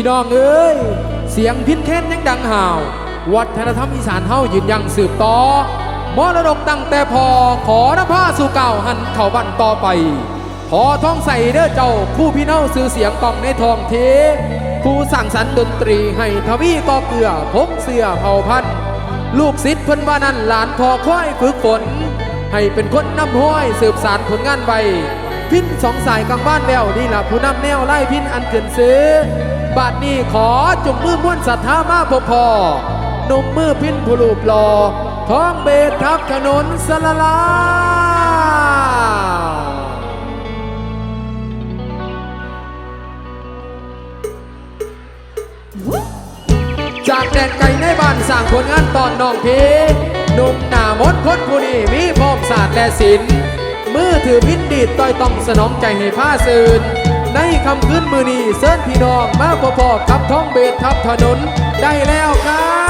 พี่น้องเอ้ย เสียงพินแค้นยังดังห่าว วัฒนธรรมอีสานเฮายืนยังสืบต่อมรดกตั้งแต่พอขอนภาสู่เก่าหันเข้าบันต่อไปพอท้องใส่เด้อเจ้าผู้พี่เน่าซื้อเสียงกองในทองเทผู้สั่งสรรดนตรีให้ทวีก็เกลือพกเสื้อเผ่าพันธุ์ลูกศิษย์เพิ่นว่านั่นหลานพอค่อยฝึกฝน ให้เป็นคนนำห้อยสืบสารผลงานใบพินสองสายกลางบ้านแววนี่ล่ะผู้นำแนวไล่พินอันเกินซื้อ บาทนี้ขอจุงมือม้วนศรัทธามาพอพอนุ่มมือพินผู้รูปหลอท้องเบสทับถนนสละลาจากแดนไกลในบ้านสร้างผลงานตอนน้องเพหนุ่มหน้ามดคนผู้นี้มีพร้อมศาสตร์และศิลป์มือถือพินดีดต้อยต้องสนองใจให้ผ้าซื่น ในคำขึ้นมือนี้เสิร์นพี่น้องมาพอๆกับท้องเบสทับถนนได้แล้วครับ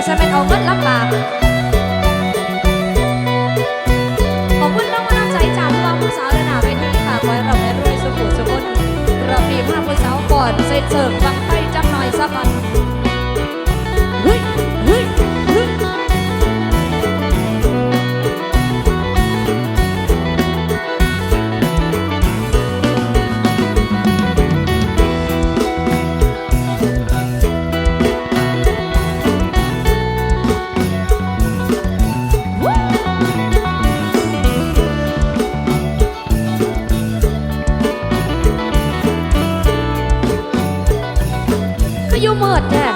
ก็จะเป็นเอาเงินลำบากขอบคุณน้องมาลัใจจากว่าผู้สาวเระนาไปที่ค่ะไว้เราในรุ่ยสุขุสุขนระเบียบภาพผู้สาวก่อนใส่เสิร์ฟบังไฟจำหน่อยสักก่อน หมดอะ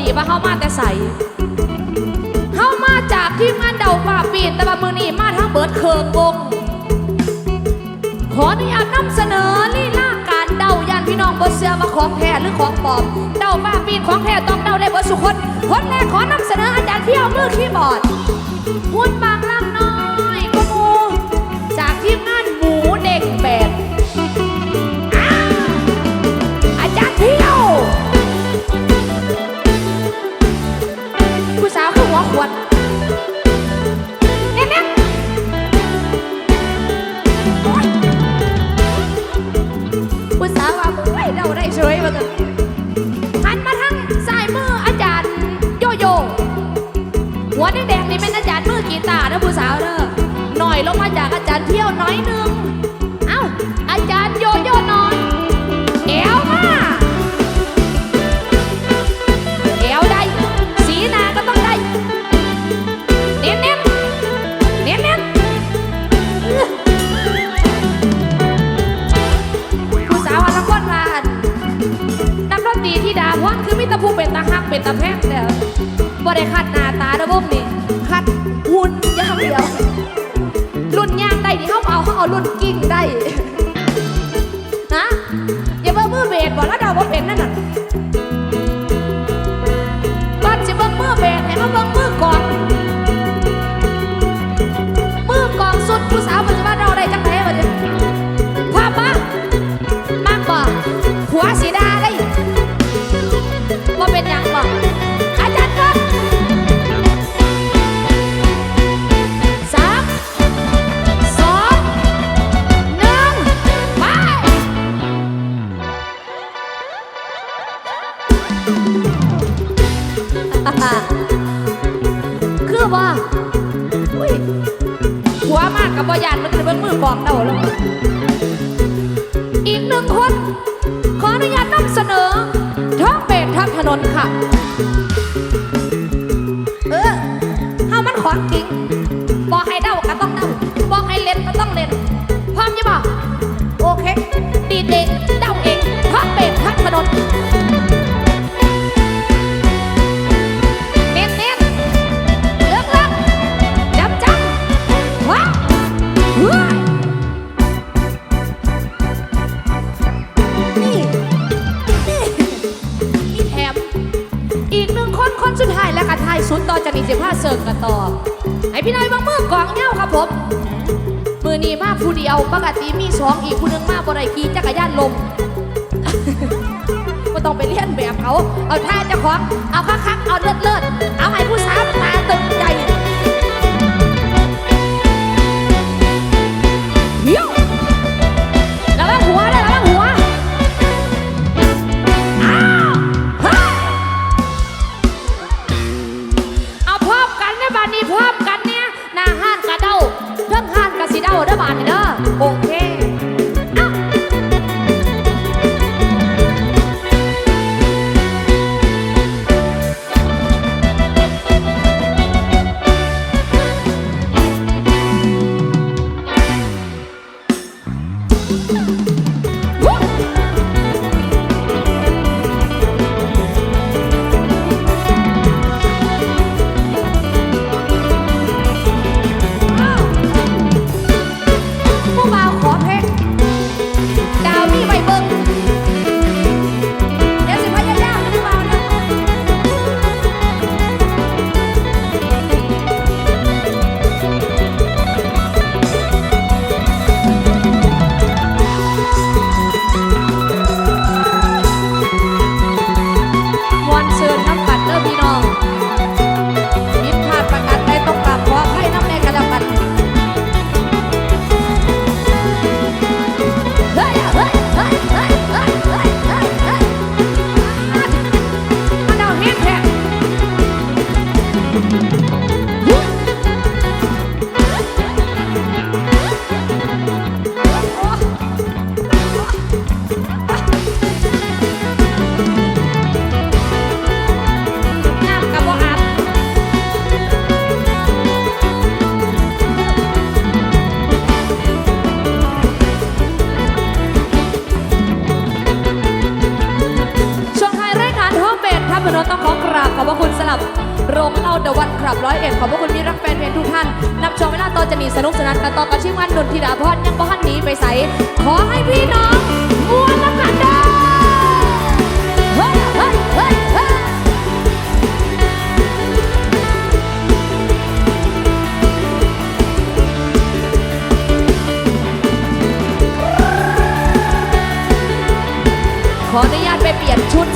ดีว่าเฮามาแต่ใสเฮามาจากทีมงานเดาป่าปีนแต่ว่ามือนี้มาทั้งเบิดเคิงวงขออนุญาตนำเสนอลีลาการเดายันพี่น้องบ่เชื่อว่าของแท้หรือของปลอมเดาป่าปีนของแท้ต้องเดาได้เบิดสุคนคนแรกขอนำเสนออาจารย์เพียวมือคีย์บอร์ดหุ่นบางลำน้อยก็มูจากทีมงาน หัวขวดเน่นๆโอ๊ยผู้สาวว่าไม่เดาได้เฉยมากันหันมาทางซ้ายมืออาจารย์โยโย่หัวแดงๆนี่เป็นอาจารย์มือกีตาร์นะผู้สาวเด้อหน่อยลงมาจากอาจารย์เที่ยวน้อยนึง ตาฮักเป็นตาแพงเดียวบ่ได้คัดหน้าตาระบบนี่คัดหุ่นอย่างเดียว รุ่นย่างได้นี่เขาเอาเขาเอารุ่นกิ้งได้ฮะอย่าเบิ่มือเบสบอกแล้วเดาว่าเป็นนั่นน่ะ สทางถนนค่ะ เออเฮามันของจริงบอกให้เดาก็ต้องเดาบอกให้เล่นก็ต้องเล่น อนี้มาผู้เดียวปกติมีสองอีกผู้นึงมาบรายขี่จักรยานลมก็ต้องไปเลียนแบบเขา เอาท่าเจ้าของ เอาคักๆเอาเลิศเลิศเอาให้ผู้สาวตาตึงใจ ต้องขอกราบขอบพระคุณสำหรับโรงเล่าเดอะวันคลับร้อยเอ็ดขอบพระคุณพี่รักแฟนเพลงทุกท่านนับชมเวลาต่อจะหนีสนุกสนานกันต่อกับชื่อวันนนทิดาพรยังบ่ฮันหนีไปใสขอให้พี่น้องมวนละกันเด้อขออนุญาตไปเปลี่ยนชุด